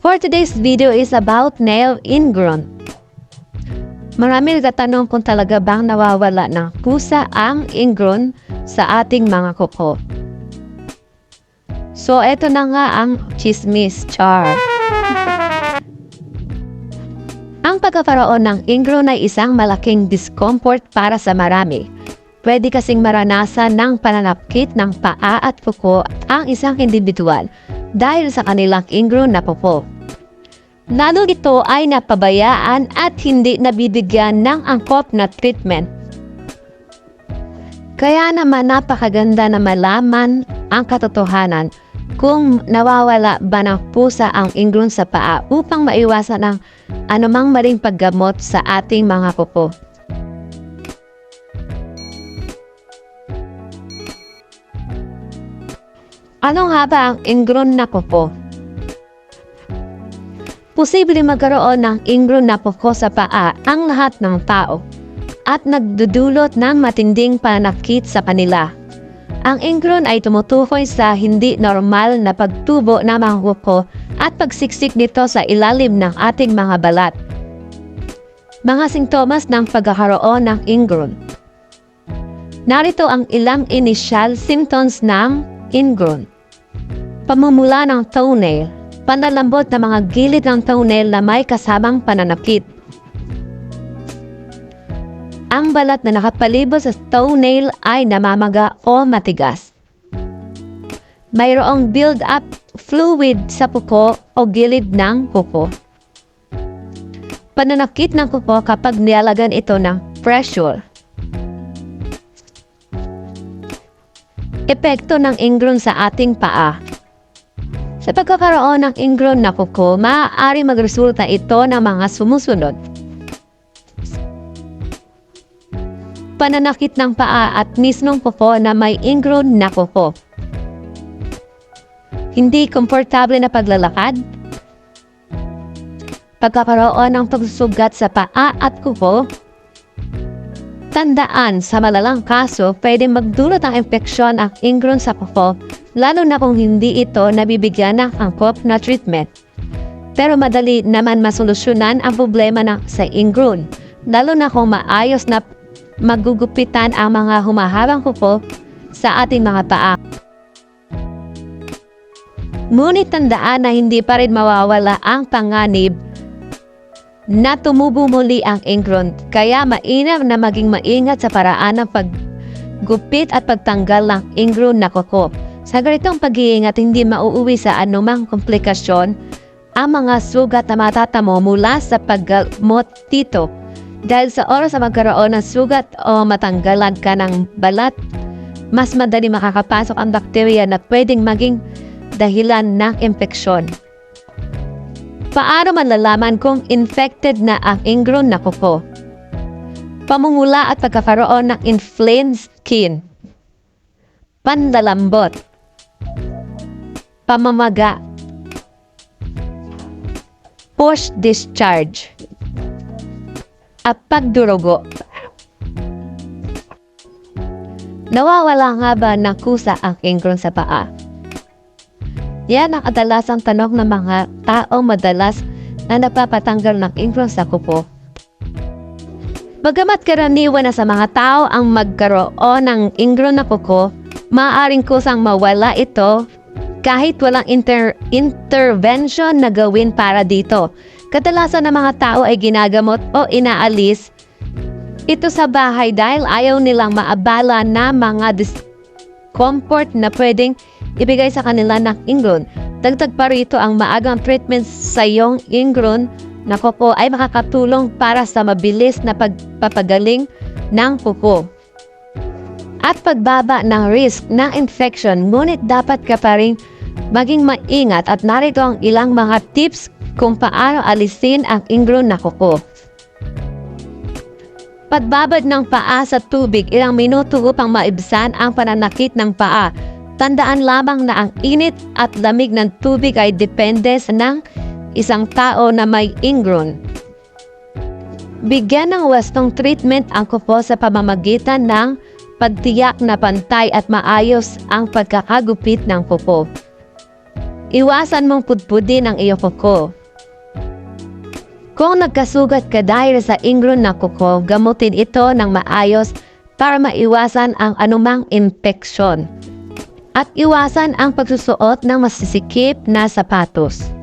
For today's video is about nail ingrown. Marami nagtatanong kung talaga bang nawawala ng kusa ang ingrown sa ating mga kuko. So, eto na nga ang chismis char. ang pagkakaroon ng ingrown ay isang malaking discomfort para sa marami. Pwede kasing maranasan ng pananakit ng paa at kuko ang isang individual dahil sa kanilang ingrown na popo. Lalo ito ay napabayaan at hindi nabibigyan ng angkop na treatment. Kaya naman napakaganda na malaman ang katotohanan kung nawawala ba ng pusa ang ingrown sa paa upang maiwasan ang anumang maling paggamot sa ating mga kuko. Ano nga ba ang ingrown na kuko? Posible magkaroon ng ingrown na kuko sa paa ang lahat ng tao at nagdudulot ng matinding panakit sa kanila. Ang ingrown ay tumutukoy sa hindi normal na pagtubo ng mga kuko at pagsiksik nito sa ilalim ng ating mga balat. Mga sintomas ng pagkakaroon ng ingrown. Narito ang ilang initial symptoms ng ingrown. Pamumula ng toenail, panlalambot na mga gilid ng toenail na may kasamang pananakit. Ang balat na nakapalibot sa toenail ay namamaga o matigas. Mayroong build-up fluid sa kuko o gilid ng kuko. Pananakit ng kuko kapag nialagan ito ng pressure. Epekto ng ingrown sa ating paa. Sa pagkakaroon ng ingrown na kuko, maaari magresulta ito ng mga sumusunod. Pananakit ng paa at mismong kuko na may ingrown na kuko. Hindi komportable na paglalakad. Pagkakaroon ng pagsusugat sa paa at kuko. Tandaan, sa malalang kaso, pwede magdulot ng infeksyon ang ingrown sa kuko, lalo na kung hindi ito nabibigyan ng angkop na treatment. Pero madali naman masolusyonan ang problema ng sa ingrown, lalo na kung maayos na magugupitan ang mga humahabang kuko sa ating mga paa. Ngunit tandaan na hindi pa rin mawawala ang panganib na tumubo muli ang ingrown, kaya mainam na maging maingat sa paraan ng paggupit at pagtanggal ng ingrown na kuko. Sa ganitong pag-iingat, hindi mauuwi sa anumang komplikasyon ang mga sugat na matatamo mula sa paggamot dito. Dahil sa oras na magkaroon ng sugat o matanggalan ka ng balat, mas madali makakapasok ang bakterya na pwedeng maging dahilan ng infeksyon. Paano malalaman kung infected na ang ingrown na kuko? Pamumula at pagkakaroon ng inflamed skin. Panlalambot. Pamamaga. Push discharge. At pagdurugo. Nawawala nga ba ng kusa ang ingrown sa paa? Yan ang kadalasang tanong ng mga tao madalas na napapatanggal ng ingrown sa kupo. Bagamat karaniwan na sa mga tao ang magkaroon ng ingrown na kuko, maaaring kusang mawala ito kahit walang inter intervention na gawin para dito. Kadalasan ng mga tao ay ginagamot o inaalis ito sa bahay dahil ayaw nilang maabala na mga discomfort na pwedeng ibigay sa kanila ng ingrown. Dagdag pa rito ang maagang treatment sa iyong ingrown na kuko ay makakatulong para sa mabilis na pagpapagaling ng kuko. At pagbaba ng risk ng infection, ngunit dapat ka pa rin maging maingat at narito ang ilang mga tips kung paano alisin ang ingrown na kuko. Pagbabad ng paa sa tubig ilang minuto upang maibsan ang pananakit ng paa. Tandaan lamang na ang init at lamig ng tubig ay depende sa ng isang tao na may ingrown. Bigyan ng wastong treatment ang kupo sa pamamagitan ng pagtiyak na pantay at maayos ang pagkakagupit ng kupo. Iwasan mong pudpudin ang iyong kuko. Kung nagkasugat ka dahil sa ingron na kuko, gamutin ito ng maayos para maiwasan ang anumang infeksyon. At iwasan ang pagsusuot ng masisikip na sapatos.